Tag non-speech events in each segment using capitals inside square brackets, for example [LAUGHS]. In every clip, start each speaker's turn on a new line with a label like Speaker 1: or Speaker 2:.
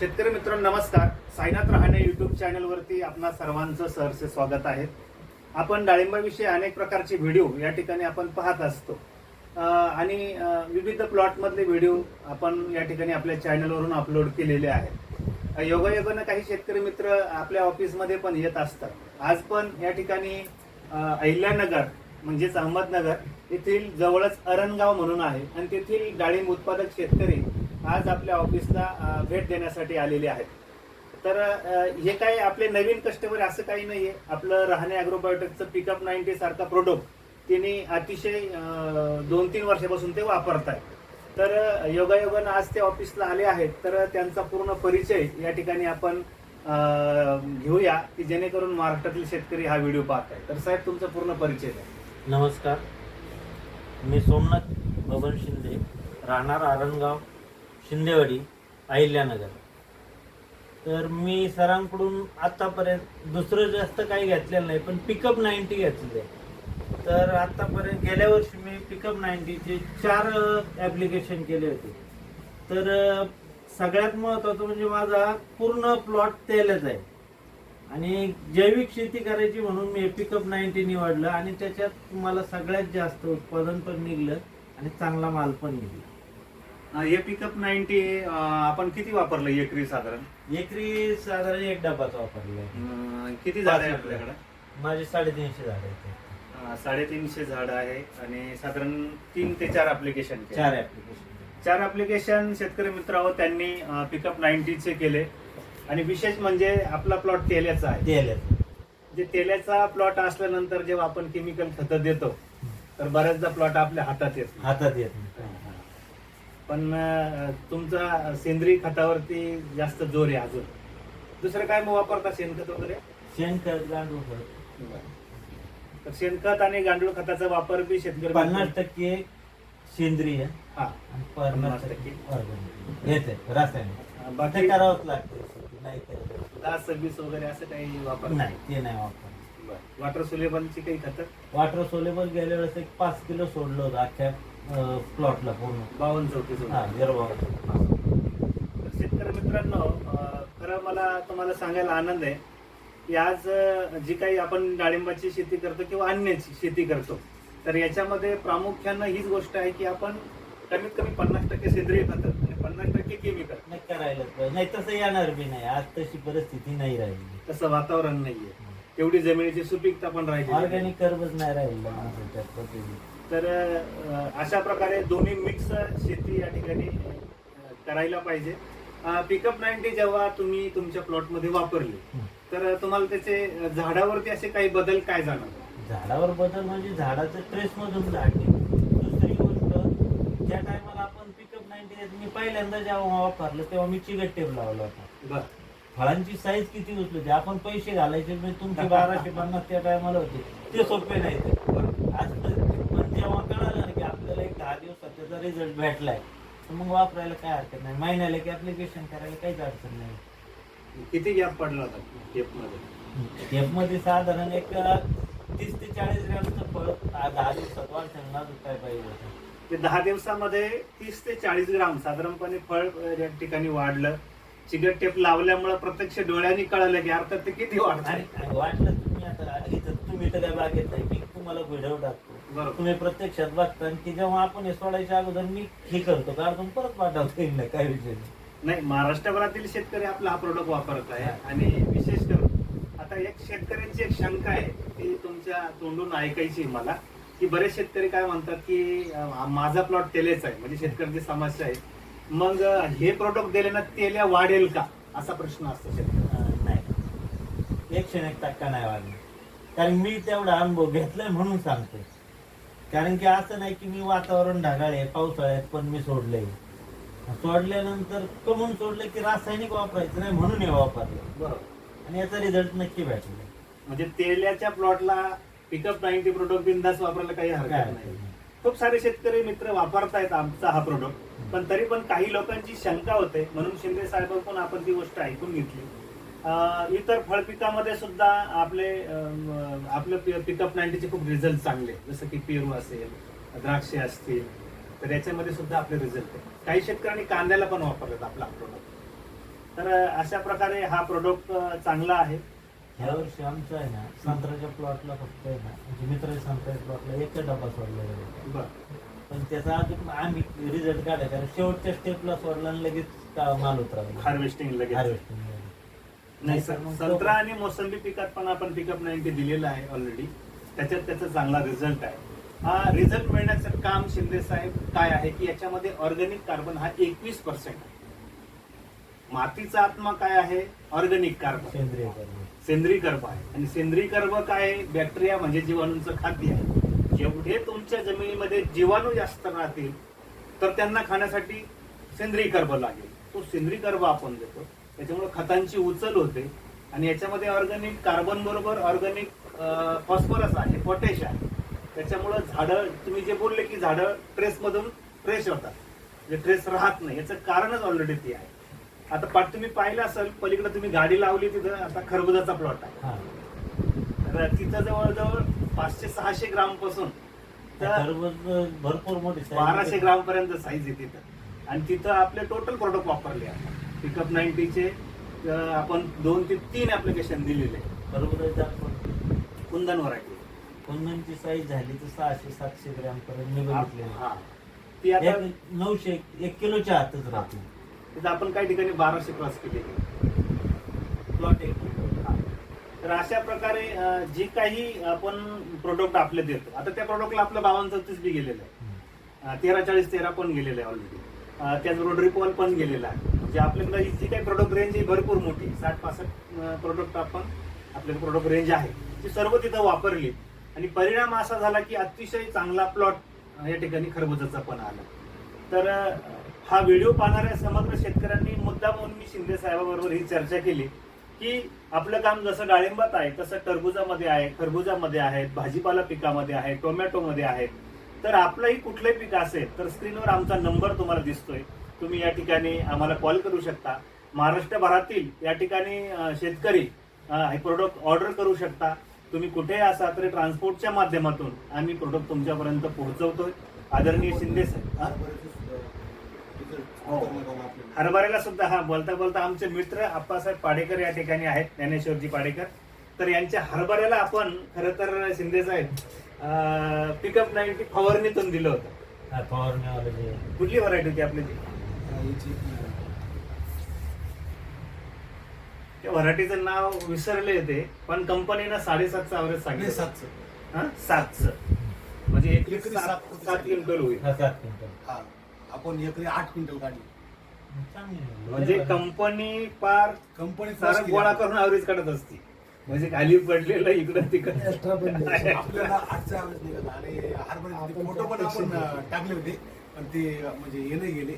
Speaker 1: शेतकरी मित्रांनो नमस्कार. साईनाथ रहाणे युट्यूब चॅनलवरती आपणा सर्वांचं सहर्ष स्वागत आहे. आपण डाळिंबाविषयी अनेक प्रकारचे व्हिडिओ या ठिकाणी आपण पाहत असतो. आणि विविध प्लॉटमधले व्हिडिओ आपण या ठिकाणी आपल्या चॅनलवरून अपलोड केलेले आहेत. योगायोगानं काही शेतकरी मित्र आपल्या ऑफिसमध्ये पण येत असतात. आज पण या ठिकाणी अहिल्यानगर म्हणजेच अहमदनगर येथील जवळच अरणगाव म्हणून आहे. आणि तेथील डाळिंब उत्पादक शेतकरी आज आपल्या ऑफिसला भेट देण्यासाठी आलेले आहेत. तर हे काय आपले नवीन कस्टमर असं काही नाहीये. आपलं राहणे ॲग्रोबायोटिकचं पिकअप नाईन्टी सारखा प्रोडक्ट त्यांनी अतिशय दोन तीन वर्षापासून ते वापरत आहेत तर योगायोगानं आज ते ऑफिसला आले आहेत. तर त्यांचा पूर्ण परिचय या ठिकाणी आपण घेऊया की जेणेकरून महाराष्ट्रातील शेतकरी हा व्हिडिओ पाहत आहे तर साहेब तुमचा पूर्ण परिचय द्या.
Speaker 2: नमस्कार. मी सोमनाथ बबन शिंदे राहणार आरणगाव शिंदेवाडी अहिल्यानगर. तर मी सरांकडून आतापर्यंत दुसरं जास्त काही घेतलेलं नाही पण पिकअप नाईन्टी आहे. तर आतापर्यंत गेल्या वर्षी मी पिकअप नाईन्टीचे चार ॲप्लिकेशन केले होते. तर सगळ्यात महत्त्वाचं म्हणजे माझा पूर्ण प्लॉट तेलच आहे. आणि जैविक शेती करायची म्हणून मी पिकअप नाईन्टी निवडलं आणि त्याच्यात मला सगळ्यात जास्त उत्पादन पण निघलं आणि चांगला माल पण निघला.
Speaker 1: हे पिकअप नाईन्टी आपण किती वापरलं एकरी साधारण?
Speaker 2: एकरी साधारण एक डब्बाच वापरला आहे.
Speaker 1: अं, किती झाड आहे आपल्याकडे?
Speaker 2: माझे साडेतीनशे झाड आहेत
Speaker 1: अं, साडेतीनशे झाड आहे आणि साधारण तीन ते चार ऍप्लिकेशन
Speaker 2: चार ऍप्लिकेशन
Speaker 1: चार ऍप्लिकेशन शेतकरी मित्रांनो त्यांनी पिकअप नाईन्टीचे केले. आणि विशेष म्हणजे आपला प्लॉट तेल्याचा आहे.
Speaker 2: तेल
Speaker 1: जे तेल्याचा प्लॉट असल्यानंतर जेव्हा आपण केमिकल खतं देतो तर बऱ्याचदा प्लॉट आपल्या हातात येत
Speaker 2: हातात येत नाही.
Speaker 1: पण तुमचा सेंद्रिय खतावरती जास्त जोर आहे अजून. दुसरं काय मग वापरता शेणखत वगैरे?
Speaker 2: शेणखत गांडूळ खत.
Speaker 1: तर शेणखत आणि गांडूळ खताचा वापर बी शेतकरी
Speaker 2: पन्नास टक्के सेंद्रिय.
Speaker 1: हा.
Speaker 2: आणि पन्नास टक्के. येते रासायनिक.
Speaker 1: बाकी
Speaker 2: करावंच लागतं नाही
Speaker 1: दहा सव्वीस वगैरे असं काही वापर
Speaker 2: नाही ते नाही वापर
Speaker 1: वॉटर सुलेबलची काही खतं?
Speaker 2: वॉटर सोलेबल गेल्या वेळेस एक पाच किलो सोडलं होतं अख्ख्या प्लॉटला पूर्ण.
Speaker 1: बावन्न चौतीस
Speaker 2: हा
Speaker 1: तर शेतकरी मित्रांनो अं, खरं मला तुम्हाला सांगायला आनंद आहे की आज अं, जी काही आपण डाळिंबाची शेती करतो किंवा अन्याची शेती करतो तर याच्यामध्ये प्रामुख्यानं हीच गोष्ट आहे की आपण कमीत कमी पन्नास टक्के सेंद्रिय खतं आणि पन्नास टक्के केमिकल.
Speaker 2: नाही करायलाच पाहिजे. नाही तसं येणार बी नाही. आज तशी परिस्थिती नाही राहिली.
Speaker 1: तसं वातावरण नाहीये. तेवढी जमिनीची सुपीकता पण राहिली
Speaker 2: ऑर्गॅनिक कर्वच नाही राहिलं आमच्या त्या पद्धतीने.
Speaker 1: तर अशा प्रकारे दोन्ही मिक्स शेती या ठिकाणी करायला पाहिजे. पिकअप नाईन्टी जेव्हा तुम्ही तुमच्या प्लॉटमध्ये वापरली. तर तुम्हाला त्याचे झाडावरती असे काही बदल काय जाणवले
Speaker 2: झाडावर बदल म्हणजे झाडाचं ट्रेस मधून झाड निघतं. दुसरी गोष्ट ज्या टायमाला आपण पिकअप नाईन्टी मी पहिल्यांदा जेव्हा वापरलं तेव्हा मी चिगट टेप लावला होता.
Speaker 1: बर.
Speaker 2: फळांची साईज किती होती आपण पैसे घालायचे म्हणजे तुमचे बाराशे पन्नास त्या टायमाला होते. ते सोपे नाही ते आज पण जेव्हा कळालं ना की आपल्याला एक दहा दिवसात त्याचा रिझल्ट भेटलाय. तर मग वापरायला काय हरकत नाही. महिन्याला की ऍप्लिकेशन करायला काहीच अडचण नाही.
Speaker 1: किती गॅप पडला होता मध्ये?
Speaker 2: साधारण एक तीस ते चाळीस ग्रॅमचं फळ आ- दहा दिवसात वाढतं ना अजून काय पाहिजे होतं.
Speaker 1: ते दहा दिवसामध्ये तीस ते चाळीस ग्राम साधारणपणे फळ अं, या ठिकाणी वाढलं. चिगट टेप लावल्यामुळे प्रत्यक्ष डोळ्यांनी कळलं की अर्थात ते किती
Speaker 2: आणि आणि वाटलं तुम्ही आता. इथं तुम्ही तर काय बागेत नाही. मी तुम्हाला व्हिडिओ टाकतो.
Speaker 1: बरोबर.
Speaker 2: तुम्ही प्रत्यक्षात बघता आणि की जेव्हा आपण हे सोडायच्या अगोदर मी हे करतो काढून परत पाठवतो येईल नाही काय विषय नाही.
Speaker 1: नाही महाराष्ट्रभरातील शेतकरी आपला हा प्रोडक्ट वापरत आहे आणि विशेष करून आता एक शेतकऱ्यांची एक शंका आहे ती तुमच्या तोंडून ऐकायची आहे मला की बरेच शेतकरी काय म्हणतात की अं, माझा प्लॉट तेलेच आहे म्हणजे शेतकऱ्यांची समस्या आहे. मग अं, हे प्रोडक्ट दिले ना तेल्या वाढेल का? असा प्रश्न असतो शेतकरी
Speaker 2: अं, नाही. एकशे एक टक्का नाही वाढलं कारण मी तेवढा अनुभव घेतलाय म्हणून सांगतोय. कारण की असं नाही की मी वातावरण ढगाळ आहे पावसाळ्यात पण मी सोडलंय. सोडल्यानंतर कमून सोडलं की रासायनिक वापरायचं नाही म्हणून हे वापरलं.
Speaker 1: बरोबर.
Speaker 2: आणि याचा रिझल्ट नक्की भेटला.
Speaker 1: म्हणजे तेल्याच्या प्लॉटला पिकअप नाईन्टी प्रोडक्ट बिंदास वापरायला काही हरकत नाही. खूप सारे शेतकरी मित्र वापरतायत आमचा हा प्रोडक्ट पण तरी पण काही लोकांची शंका होते. म्हणून शिंदे साहेबांकडून आपण ती गोष्ट ऐकून घेतली. इतर फळ पिकामध्ये सुद्धा आपले आपलं पिकअप नाईन्टीचे खूप रिझल्ट चांगले. जसं की पेरू असेल द्राक्षे असतील तर याच्यामध्ये सुद्धा आपले रिझल्ट आहे. काही शेतकऱ्यांनी कांद्याला पण वापरलेत आपला प्रोडक्ट तर अशा प्रकारे हा प्रोडक्ट चांगला आहे.
Speaker 2: ह्या वर्षी आमचं आहे ना संत्र्याच्या प्लॉटला फक्त आहे ना म्हणजे मित्र संत्र्याच्या प्लॉटला एक डबा सोडला गेला
Speaker 1: बर.
Speaker 2: पण त्याचा अजून आम्ही रिझल्ट काढायचा कारण शेवटच्या स्टेपला सोडला आणि लगेच माल उतरावा
Speaker 1: हार्वेस्टिंग लगेच.
Speaker 2: हार्वेस्टिंग
Speaker 1: नाही
Speaker 2: तर मग
Speaker 1: सं- संत्रा आणि मोसंबी पिकात पण आपण पिकअप नाईन्टी दिलेलं आहे ऑलरेडी त्याच्यात त्याचा चांगला रिझल्ट आहे. हा रिझल्ट मिळण्याचं काम शिंदे साहेब काय आहे की याच्यामध्ये ऑर्गॅनिक कार्बन हा एकवीस पर्सेंट आहे. मातीचा आत्मा काय आहे? ऑर्गॅनिक कार्बन
Speaker 2: सेंद्रिय कर्म
Speaker 1: सेंद्रिय कर्ब आहे. आणि सेंद्रिय कर्ब काय? बॅक्टेरिया म्हणजे जीवाणूंचं खाद्य आहे. जेवढे तुमच्या जमिनीमध्ये जीवाणू जास्त राहतील तर त्यांना खाण्यासाठी सेंद्रिय कर्ब लागेल. तो सेंद्रिय कर्ब आपण देतो. त्याच्यामुळे खतांची उचल होते. आणि याच्यामध्ये ऑर्गॅनिक कार्बन बरोबर ऑर्गॅनिक फॉस्फरस आहे पोटॅश आहे. त्याच्यामुळं झाडं तुम्ही जे बोलले की झाडं ट्रेसमधून फ्रेश होतात. म्हणजे ट्रेस राहत नाही. याचं कारणच ऑलरेडी ते आहे. आता पाठ तुम्ही पाहिलं असेल पलीकडे तुम्ही गाडी लावली तिथं आता खरबुजाचा प्लॉट आहे.
Speaker 2: हा.
Speaker 1: तर तिथं जवळजवळ पाचशे सहाशे
Speaker 2: ग्रामपासून भरपूर मोठी
Speaker 1: बाराशे. ग्राम पर्यंत साईज आहे तिथं. आणि तिथं आपले टोटल प्रोडक्ट वापरले आपण. पिकअप नाईन्टीचे आपण दोन ते तीन ऍप्लिकेशन दिलेले.
Speaker 2: आपण
Speaker 1: कुंदन व्हरायटी
Speaker 2: कुंदनची साईज झाली तर सहाशे सातशे ग्रॅम पर्यंत मी बघितलेली
Speaker 1: हा. ती आता
Speaker 2: एक नऊशे एक किलोच्या आतच राहते.
Speaker 1: तिथं आपण काही ठिकाणी बाराशे क्रॉस केलेली
Speaker 2: प्लॉट एक.
Speaker 1: हा. तर अशा प्रकारे अं, जी काही आपण प्रोडक्ट आपले देतो. आता त्या प्रोडक्टला आपलं बावन्न चौतीस बी गेलेलं आहे. तेरा चाळीस तेरा पण गेलेलं आहे ऑलरेडी त्याचबरोबर रिपॉल पण गेलेला आहे. म्हणजे आपल्याकडे इथे काही प्रोडक्ट रेंज ही भरपूर मोठी. साठ पासष्ट प्रोडक्ट आपण आपल्याकडे प्रोडक्ट रेंज आहे. ती सर्व तिथं वापरली. आणि परिणाम असा झाला की अतिशय चांगला प्लॉट या ठिकाणी खरबुजाचा पण आला. तर हा व्हिडिओ पाहणाऱ्या समग्र शेतकऱ्यांनी मुद्दा म्हणून मी शिंदे साहेबाबरोबर ही चर्चा केली की आपलं काम जसं डाळिंबात आहे तसं टरबुजामध्ये आहे खरबुजामध्ये आहे भाजीपाला पिकामध्ये आहे टोमॅटोमध्ये आहे. तर आपलंही कुठलंही पीक असेल तर स्क्रीनवर आमचा नंबर तुम्हाला दिसतोय. तुम्ही या ठिकाणी आम्हाला कॉल करू शकता. महाराष्ट्रभरातील या ठिकाणी शेतकरी हे प्रोडक्ट ऑर्डर करू शकता. तुम्ही कुठेही असा तरी ट्रान्सपोर्टच्या माध्यमातून आम्ही प्रोडक्ट तुमच्यापर्यंत पोहोचवतोय. आदरणीय शिंदे हा? हरभऱ्याला सुद्धा हा बोलता बोलता आमचे मित्र आप्पासाहेब पाडेकर या ठिकाणी आहेत ज्ञानेश्वरजी पाडेकर. तर यांच्या हरभऱ्याला आपण खर तर शिंदे साहेब पिकअप नाईन्टी फवारणीतून दिलं होतं.
Speaker 2: फवारणीवाले जे
Speaker 1: कुठली व्हरायटी होती आपली ती त्या व्हरायटीचं नाव विसरले होते पण कंपनीनं साडेसातचं ॲव्हरेज सांगितलं.
Speaker 3: सातचं.
Speaker 1: हा? सातचं. म्हणजे
Speaker 3: एकरी
Speaker 1: सात
Speaker 3: सात-
Speaker 1: सात क्विंटल होईल.
Speaker 2: हा, सात क्विंटल.
Speaker 3: हा. आपण एकरी आठ क्विंटल काढली.
Speaker 2: चांगली आहे.
Speaker 1: म्हणजे कंपनी पार
Speaker 3: कंपनी
Speaker 1: सारा गोळा करून ॲव्हरेज काढत असते. म्हणजे खाली पडलेलं इकडं तिकडं.
Speaker 3: आपल्याला आठचा निघाला आणि फोटो पण आपण टाकले होते. पण ते म्हणजे नाही गेले.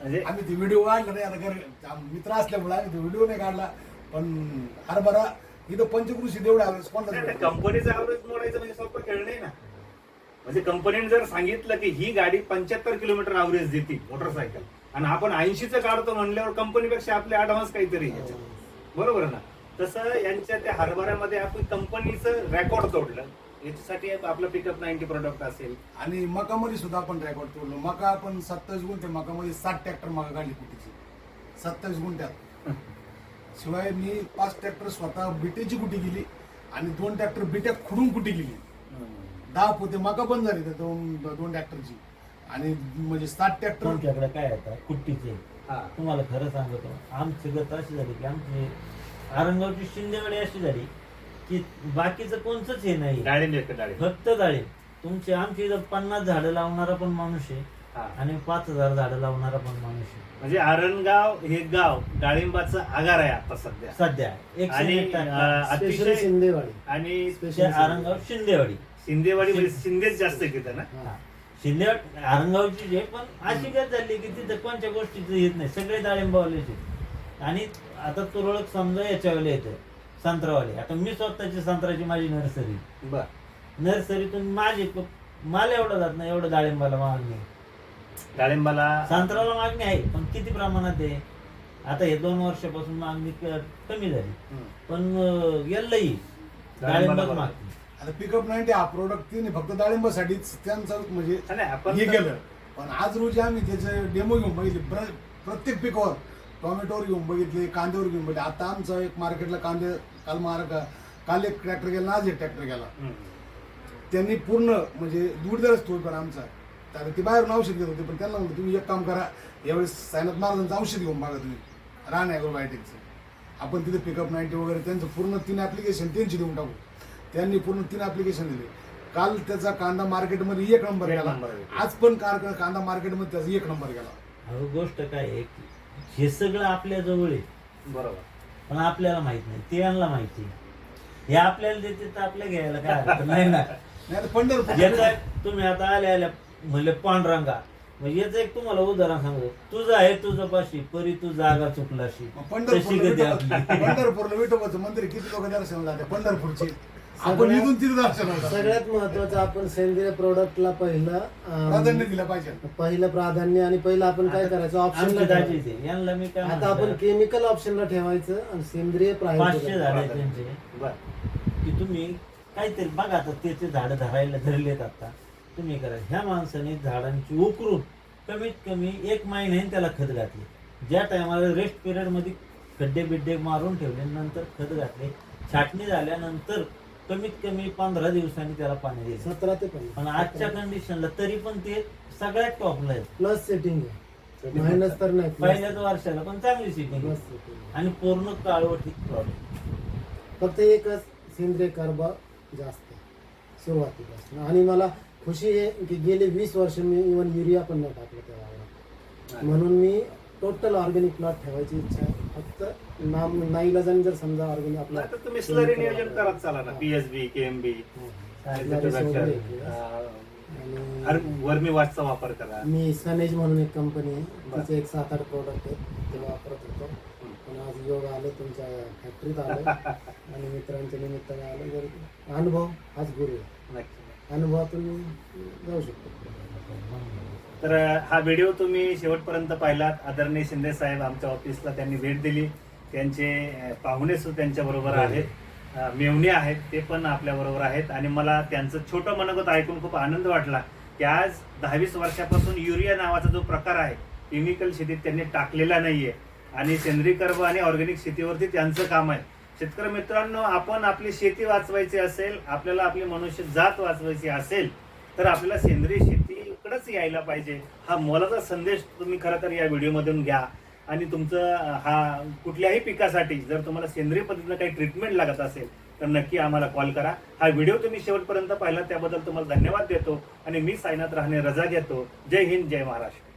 Speaker 1: म्हणजे
Speaker 3: आम्ही ते व्हिडिओ काढला नाही आता घर आम- मित्र असल्यामुळे आम्ही तो व्हिडिओ नाही काढला. पण हरभरा इथं पंचकृषी भेटला
Speaker 1: त्या कंपनीचा ॲव्हरेज मोडायचं म्हणजे सोपं खेळ नाही ना. म्हणजे कंपनीने जर सांगितलं की ही गाडी पंच्याहत्तर किलोमीटर ॲव्हरेज देते मोटरसायकल आणि आपण ऐंशीचं काढतो म्हणल्यावर कंपनीपेक्षा आपले ऍडव्हान्स काहीतरी आहे. याच्यात. बरोबर ना? तसं यांच्या त्या हरभऱ्यामध्ये आपण कंपनीचं रेकॉर्ड तोडलं. याच्यासाठी आपलं पिकअप नाईन्टी प्रोडक्ट असेल.
Speaker 3: आणि मकामध्ये सुद्धा आपण रेकॉर्ड तोडलो मका आपण सत्तावीस गुंठे मकामध्ये सात ट्रॅक्टर मका काढली कुटीची सत्तावीस गुंठ्यात. शिवाय मी पाच ट्रॅक्टर स्वतः बिटेची कुटी गेली आणि दोन ट्रॅक्टर बिट्या खुडून कुटी गेली? दहा पोते मका बंद झाली त्या दोन दोन ट्रॅक्टरची आणि म्हणजे सात ट्रॅक्टर
Speaker 2: तुमच्याकडे काय आता? कुट्टीचे.
Speaker 1: हा.
Speaker 2: तुम्हाला खरं सांगतो आमची गत अशी झाली की आमची आरंगावची शिंदेवाडी अशी झाली. की बाकीचं कोणचंच हे नाही
Speaker 1: डाळिंब एक डाळिंब.
Speaker 2: फक्त झाडे तुमचे आमची इथं पन्नास झाडं लावणारा पण माणूस आहे
Speaker 1: हा.
Speaker 2: आणि पाच हजार झाडं लावणारा पण माणूस आहे.
Speaker 1: म्हणजे आरणगाव हे गाव डाळिंबाचं आगार आहे आता सध्या.
Speaker 2: सध्या. एकशे एक
Speaker 1: अं, अतिशय
Speaker 4: शिंदेवाडी.
Speaker 1: आणि
Speaker 2: ते आरंगाव शिंदेवाडी.
Speaker 1: शिंदेवाडी. म्हणजे शिंदेच जास्त तिथं ना?
Speaker 2: हा. शिंदेवाडी आरंगावची जे पण अशी काय झाली की तिथं कोणत्या गोष्टीचं येत नाही. सगळे डाळिंबावालेच आहेत. आणि आता तुरळक समजा याच्यावाले येतं. संत्रावाले. आता मी स्वतःची संत्र्याची माझी नर्सरी.
Speaker 1: बर.
Speaker 2: नर्सरीतून माझी मला एवढं जात नाही एवढं डाळिंबाला मागणी आहे.
Speaker 1: डाळिंबाला?
Speaker 2: संत्र्याला मागणी आहे पण किती प्रमाणात आहे? आता हे दोन वर्षापासून मागणी कमी झाली. पण अं, यालाही
Speaker 1: डाळिंबाला.
Speaker 2: मागणी
Speaker 3: आता पिकअप नाईन्टी हा प्रोडक्ट तिने फक्त डाळिंबासाठीच त्यांचं म्हणजे
Speaker 1: नाही आपण
Speaker 3: हे
Speaker 1: तर-
Speaker 3: केलं. पण आज रोजी आम्ही त्याचे डेमो घेऊन बघितले. प्र- प्रत्येक पिकावर टोमॅटोवर घेऊन बघितले कांद्यावर घेऊन बघितले. आता आमचा एक मार्केटला कांदे काल मार्ग काल एक ट्रॅक्टर गेला आज एक ट्रॅक्टर गेला. त्यांनी पूर्ण म्हणजे दूरदरच तो पण आमचा. तर ते बाहेरून औषध घेत होते पण त्यांना म्हणलं तुम्ही एक काम करा यावेळेस सायनाथ महाराजांचं औषध घेऊन बघा तुम्ही. रान ॲग्रोबायोटिकचं आपण तिथे पिकअप नाईन्टी वगैरे त्यांचं पूर्ण तीन ॲप्लिकेशन त्यांची देऊन टाकू. त्यांनी पूर्ण तीन ॲप्लिकेशन दिले. काल त्याचा कांदा मार्केटमध्ये एक नंबर गेला. आज पण कार- कांदा मार्केटमध्ये त्याचा एक नंबर गेला.
Speaker 2: गोष्ट काय आहे की हे सगळं आपल्या जवळ आहे.
Speaker 1: बरोबर.
Speaker 2: पण आपल्याला माहीत नाही. ते यांना माहिती आहे. हे आपल्याला देते तर आपल्या घ्यायला काय हरकत नाही ना.
Speaker 3: नाही तर पंढरपूर.
Speaker 2: याचा तुम्ही आता आल्या आल्या म्हणले पांडुरंगा. मग याचं एक तुम्हाला उदाहरण सांगतो. तुझं आहे तुझं पाशी परी तू जागा चुकलाशी. तशी
Speaker 3: पंढरपूरला
Speaker 2: गती
Speaker 3: विठोबा-
Speaker 2: आपली.
Speaker 3: पंढरपूरला विठोबाचं मंदिर किती लोक दर्शन जाते पंढरपूरचे. आपण
Speaker 4: सगळ्यात-
Speaker 3: इथून तिथे दर्शन होतं.
Speaker 4: सगळ्यात महत्वाचं आपण सेंद्रिय प्रोडक्टला पहिलं अं,
Speaker 3: प्राधान्य दिलं पाहिजे.
Speaker 4: पहिलं प्राधान्य आणि पहिलं आपण काय करायचं?
Speaker 2: आमची यांना मी काय
Speaker 4: आता आपण
Speaker 2: म्हणतो,
Speaker 4: केमिकल ऑप्शनला ठेवायचं आणि सेंद्रिय
Speaker 2: पाचशे
Speaker 4: प्राईज
Speaker 2: झाड आहेत त्यांचे.
Speaker 1: बर
Speaker 2: की तुम्ही काहीतरी बघा आता त्याचे झाड धरायला धरलेत आता. तुम्ही करा ह्या माणसाने झाडांची उकरून कमीत कमी एक महिन्याने त्याला खत घातले. ज्या टायमाला रेस्ट पिरियडमध्ये खड्डे बिड्डे मारून ठेवले नंतर खत घातले. छाटणी झाल्यानंतर कमीत कमी पंधरा दिवसांनी त्याला पाणी दिले
Speaker 4: सतरा ते
Speaker 2: पण आजच्या कंडिशनला तरी पण ते सगळ्यात टॉपला आहे
Speaker 4: प्लस सेटिंग आहे. मायनस तर नाही plus
Speaker 2: पहिल्याच वर्षाला पण चांगली सिटिंग
Speaker 4: plus setting.
Speaker 2: आणि पूर्ण काळवटी प्रॉब्लेम
Speaker 4: फक्त एकच सेंद्रिय कर्ब जास्त आहे. सुरुवातीपासून. आणि मला खुशी आहे की गेले वीस वर्ष मी इवन युरिया पण नाही टाकलं त्या वावरात. म्हणून मी टोटल ऑर्गॅनिक प्लॉट ठेवायची इच्छा आहे. फक्त नाम नाईलाजाने जर समजा ऑर्गॅनिक आपला
Speaker 1: आता तुम्ही स्लरी नियोजन करत चाला ना पीएसबी केएमबी
Speaker 4: आहे.
Speaker 1: वर्मी वाटचा वापर करा.
Speaker 4: मी सनेज म्हणून एक कंपनी आहे. तिचे एक सात आठ प्रोडक्ट आहेत. ते वापरत होतो. पण आज योग आले तुमच्या फॅक्टरीत आलो. [LAUGHS] आणि मित्रांच्या निमित्ताने आलो. जर अनुभव हाच गुरु आहे.
Speaker 1: नक्की.
Speaker 4: अनुभवातून जाऊ शकतो.
Speaker 1: तर हा व्हिडिओ तुम्ही शेवटपर्यंत पाहिलात. आदरणीय शिंदे साहेब आमच्या ऑफिसला त्यांनी भेट दिली. त्यांचे पाहुणे सुद्धा त्यांच्या बरोबर आहेत. अं, मेवणे आहेत ते पण आपल्या बरोबर आहेत. आणि मला त्यांचं छोटं मनोगत ऐकून खूप आनंद वाटला की आज दहावीस वर्षापासून युरिया नावाचा जो प्रकार आहे केमिकल शेतीत त्यांनी टाकलेला नाहीये. आणि सेंद्रिय कर्ब आणि ऑर्गॅनिक शेतीवरती त्यांचं काम आहे. शेतकरी मित्रांनो आपण आपली शेती वाचवायची असेल आपल्याला आपली मनुष्य जात वाचवायची असेल तर आपल्याला सेंद्रिय शेतीकडेच यायला पाहिजे. हा मोलाचा संदेश तुम्ही खरं तर या व्हिडिओमधून घ्या. आणि तुमचं हा कुठल्याही पिकासाठी जर तुम्हाला सेंद्रिय पद्धतीनं काही ट्रीटमेंट लागत असेल तर नक्की आम्हाला कॉल करा. हा व्हिडिओ तुम्ही शेवटपर्यंत पाहिला त्याबद्दल तुम्हाला धन्यवाद देतो. आणि मी साईनाथ राहणे रजा घेतो. जय हिंद जय महाराष्ट्र.